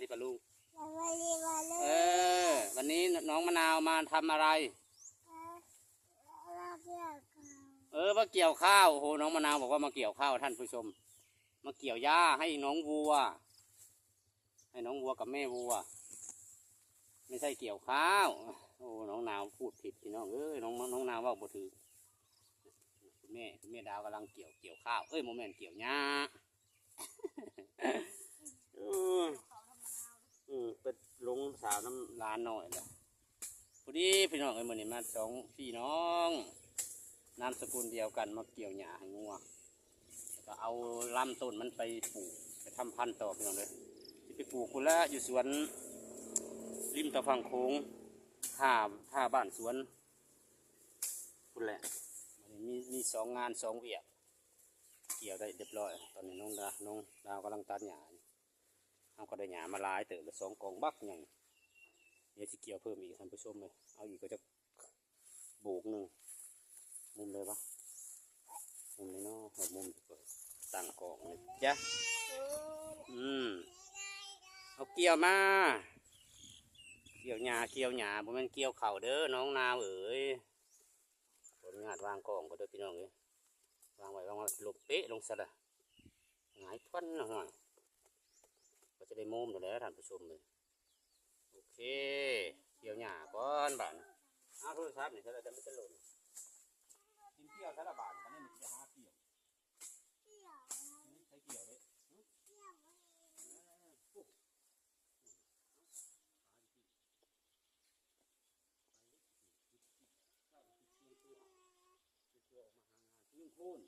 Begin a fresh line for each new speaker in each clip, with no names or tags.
ที่ปะลุง
อย่ามาเรียกว่าเล
เอยอวันนี้น้องมะนาวมาทำอะไร
เออเราเกี่ยวกัน
เออมาเกี่ยวข้าวโอ้โหน้องมะนาวบอกว่ามาเกี่ยวข้าวท่านผู้ชม มาเกี่ยวหญ้าให้น้องวัว ให้น้องวัวกับแม่วัว ไม่ใช่เกี่ยวข้าว โอ้น้องนาวพูดผิดพี่น้องเอ้ยน้องน้องนาวว่าบ่ถือคุณแม่คุณแม่ดาวกำลังเกี่ยวเกี่ยวข้าวเอ้ยโมเมนต์เกี่ยวหญ้า เอออืมเป็นลงสาว น้ำร้านหน่อยแหละพอดีพี่น้องเอ้ยมือนี้มาสองพี่น้องนามสกุลเดียวกันมาเกี่ยวหญ้าให้งัวก็เอาลำต้นมันไปปลูกไปทำพันธุ์ต่อพี่น้องเลยจะไปปลูกคุณละอยู่สวนริมตะฟังโค้งท่าท่าบ้านสวนคุณแหละมีมีสองงานสองเวียกเกี่ยวได้เรียบร้อย ตอนนี้น้องดาน้องดาวกำลังตัดหญ้าเอาก็ได้หญ้ามาลายเติบสองกองบักใหญ่ เดี๋ยวจะเกี่ยวเพิ่มอีกท่านผู้ชมเลย เอาอีกก็จะโบกหนึ่งมุมเลยปะมุมนี้เนาะเอามุมต่าตั้งกองเลยจ้ะอืมเอาเกี่ยวมาเกี่ยวหญ้าเกี่ยวหญ้าผมมันเกี่ยวเข่าเด้อน้องนาวเอ๋ยขออนุญาตวางกองก็เด้อพี่น้องเอ้ยวางไว้วางไว้หลงเป๊ะลงสะดะหงายทวนหน่อยก็จะได้มุมอยู่แล้วท่านผู้ชมเลย เคเกี่ยวหญ้าก่อนบ้านเอาโทรศัพท์นี่สะดะจะไม่จะหล่นกินเกี่ยวสะดะบานตอนนี้มันจะหาเกี่ยวใช้เกี่ยวเลยยิ่งพูน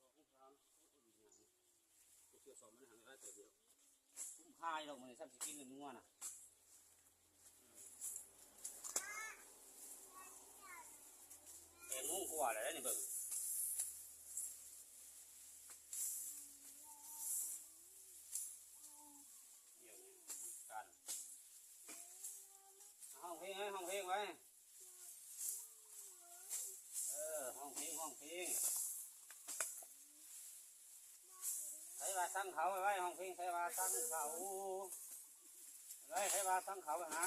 ก็คุ้มครามเกี่ยวสองมันหางได้ตัวเดียวคุ้มค่าหรอกมันซ้ำสิกินเงินงัวน่ะ ใช้ว่าสั่งเขาไว้ไว้ห้องเพลงใช้ว่าสั่งเขาไว้ใช้ว่าสั่งเขาไปหา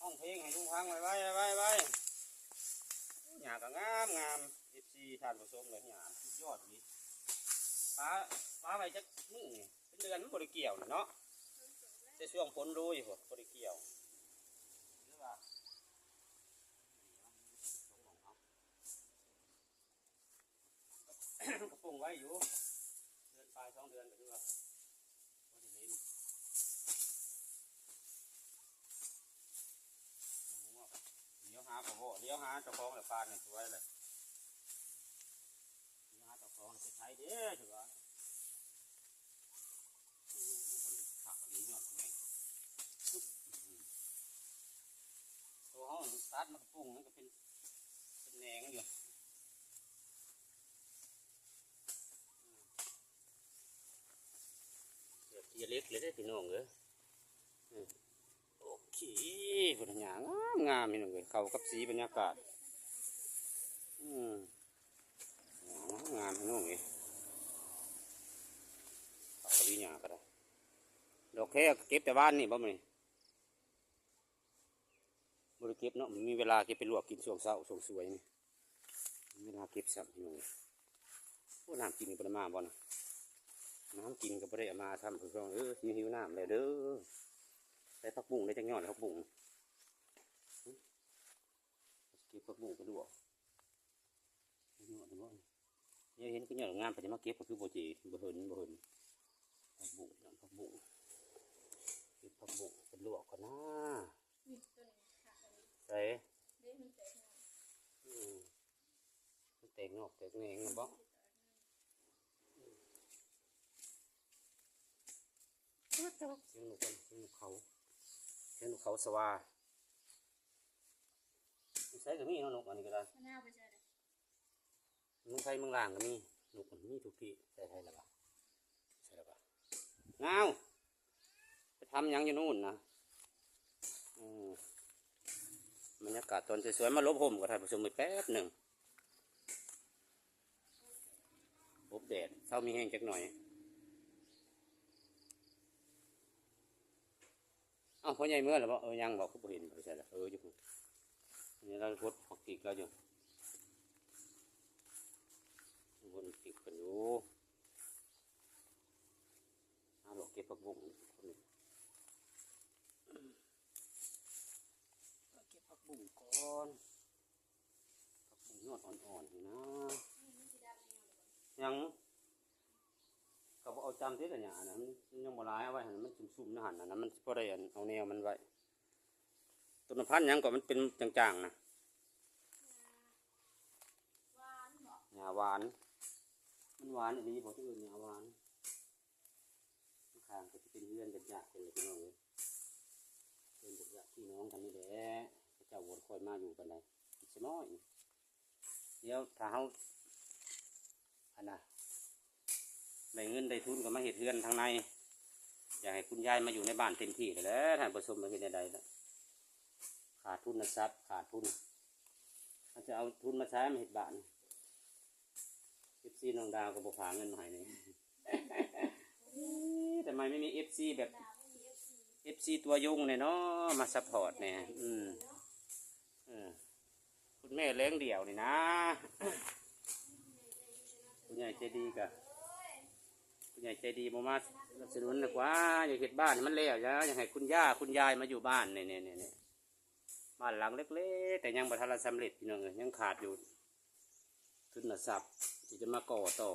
ห้องเพลงให้ลุงฟังไว้ไว้ไว้ไว้หญ้าก็งามงามเอฟซีทานผสมเลยหญ้าสุดยอดนี่ป้าป้าไปจักมึงนี่เป็นเดือนมันบริเกี่ยวเนาะแต่ช่วงฝนโรยพวกบริเกี่ยวหรือว่าก็ปรุงไว้อยู่ องเดือนก็คือว่าพอดีเลยนี่เดี๋ยวหาปลาโบเดี๋ยวหาเจ้าของเลยปลาเนี่ยสวยเลยเดี๋ยวหาเจ้าของไปใช้เด้อถือว่าคนขับนี้หน่อยไงปึ๊บอืมตัวห้องตัดมันก็ปรุงมันก็เป็นเป็นแหนงอยู่ ยวทีเล็กเลยได้พี่น้องเอ้ยอืมโอเคบรรยากาศงามงามพี่น้องเอ้ยเข้ากับสีบรรยากาศอืมงามงามพี่น้องเอ้ยเขากับวิญญาณก็ได้ดอกแค่เก็บแต่บ้านนี่บ่มั้ยบริเก็บเนาะมีเวลาเก็บไปลวกกินช่วงเช้าช่วงสวยนี่มีเวลาเก็บสับพี่น้องเอ้ยโอ้น้ำกินก็ได้มาบ่นะ น้ำกินก็บ่ได้เอามาทำคือเออหิวหิวน้ำเลยเด้อใส่ผักบุ้งได้จังยอดเลยผักบุ้งหึเก็บผักบุ้งก็ดูออกยอดเลยบ่เนี่ยเห็นก็ยอดงามไปจะมาเก็บก็คือบ่จีบ่เห็นบ่เห็นผักบุ้งยอดผักบุ้งเก็บผักบุ้งเป็นลวกก่อนนะใส่อืมมันแตกงอกแตกแหนงบ่ เสียงหนูกันเสียงหนูเขาเสียงหนูเขาสว่าใช้กับมีเนาะหนูอันนี้ก็ได้
มะนาวไปใส่เลย
หนูไทยเมืองล่างก็มีหนูคนมีทุกที่ใส่ไทยแล้วปะใส่แล้วปะงาวไปทำหยังอยู่นู่นนะอืมบรรยากาศตอนสวยๆมาลบห่มกับท่านผู้ชมไปแป๊บหนึ่งลบแดดเช้ามีแห้งจักหน่อย อ้าวพ่อใหญ่เมื่อหรือเปล่าเออยังบอกเขาเห็นบ่ใช่ละเอออยู่พุ่นอันนี่เราพดผักติกแล้วอยู่บนติกกันอยู่เอาหลอกเก็บผักบุ้งคนนี้เก็บผักบุ้งก่อนผักบุ้งยอดอ่อนๆอยู่นะยัง จำที่แต่หยานะมันมันยังบ่ลายเอาไว้หันมันซุ่มๆนะหันนะมันพอได้อันเอาแนวมันไว้ต้นพันธุ์ยังก็มันเป็นจางๆนะหญ้าหวาน มันหวานอันนี้บอกที่อื่นหญ้าหวานข้างก็จะเป็นเพื่อนกันยากเป็นเลยพี่น้องเลยเพื่อนกันยากพี่น้องกันนี่แหละพระเจ้าวนคอยมาอยู่กันเลยอีกสักน้อยนี่เดี๋ยวถ้าเขาอันน่ะ ได้เงินได้ทุนก็มาเห็ดเฮือนทางใน อยากให้คุณยายมาอยู่ในบ้านเต็มที่เลยแหละท่านผู้ชมมาเห็นใดๆแล้วขาดทุนนะทรัพย์ขาดทุนเขาจะเอาทุนมาใช้มาเห็ดบ้านเอฟซีน้องดาวก็บอกฝากเงินมาให้นี่ แต่ทำไมไม่มีเอฟซีแบบเอฟซีตัวยงเนี่ยเนาะมาซัพพอร์ตเนี่ยอืมเออคุณแม่เลี้ยงเดี่ยวนี่นะ คุณยายใจดีกะ คุณยายใจดีมามาสนับสนุนนะกว่าอยากเห็ดบ้านให้มันแล้วจ้ะอยากให้คุณย่าคุณยายมาอยู่บ้านเนี่ยเนี่ยเนี่ยบ้านหลังเล็กๆ แต่ยังบัทันสำเร็จพี่น้องเอ้ยยังขาดอยู่ทุนทรัพย์ที่จะมาก่อต่อ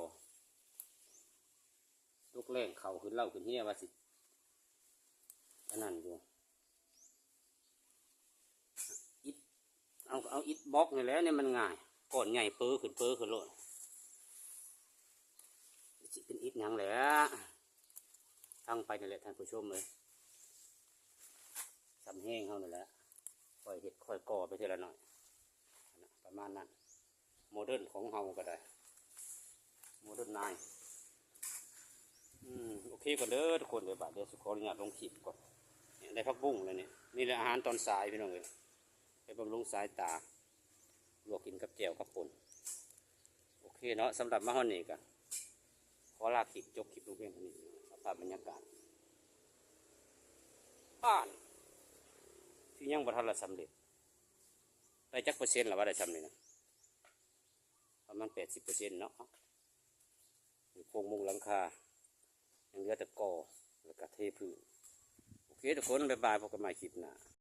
ลูกแรงเขาขึ้นเล่าขึ้นเฮียว่าสิอันนั้นอยู่อิดเอาเอาอิดบล็อกนี่แหล้วเนี่ยมันง่ายก่อนใหญ่เปื้อขึ้นเปื้อขึ้นโลด สิเป็นอิฐหยังแหละทั้งไปนี่แหละท่านผู้ชมเลยสำแห้งเขานี่แหละค่อยเห็ดค่อยก่อไปทีละหน่อย ประมาณนั้น โมเดิร์นของเฮาก็ได้ โมเดิร์นนายอืมโอเคก่อนเด้อทุกคนเดี๋ยวบาดเดี๋ยวสุขออนุญาตลงขีดก่อนได้พักบุ้งเลยเนี่ยนี่แหละอาหารตอนสายพี่น้องเลยไปบำรุงสายตาลวกกินกับแจ่วกับป่นโอเคเนาะสำหรับมาฮอนนี่กัน อลาคลิปจบคลิปลงเพียงเท่านี้สภาพบรรยากาศ บ้าน ที่ยังบัทันละสำเร็จได้จักเปอร์เซ็นต์หรือว่าได้สำเร็จนะประมาณแปดสิบเปอร์เซ็นต์เนาะโครงมุงหลังคายังเหลือแต่กอแล้วก็เทพื้นโอเคทุกคนบ๊ายบายพบกันใหม่คลิปหน้า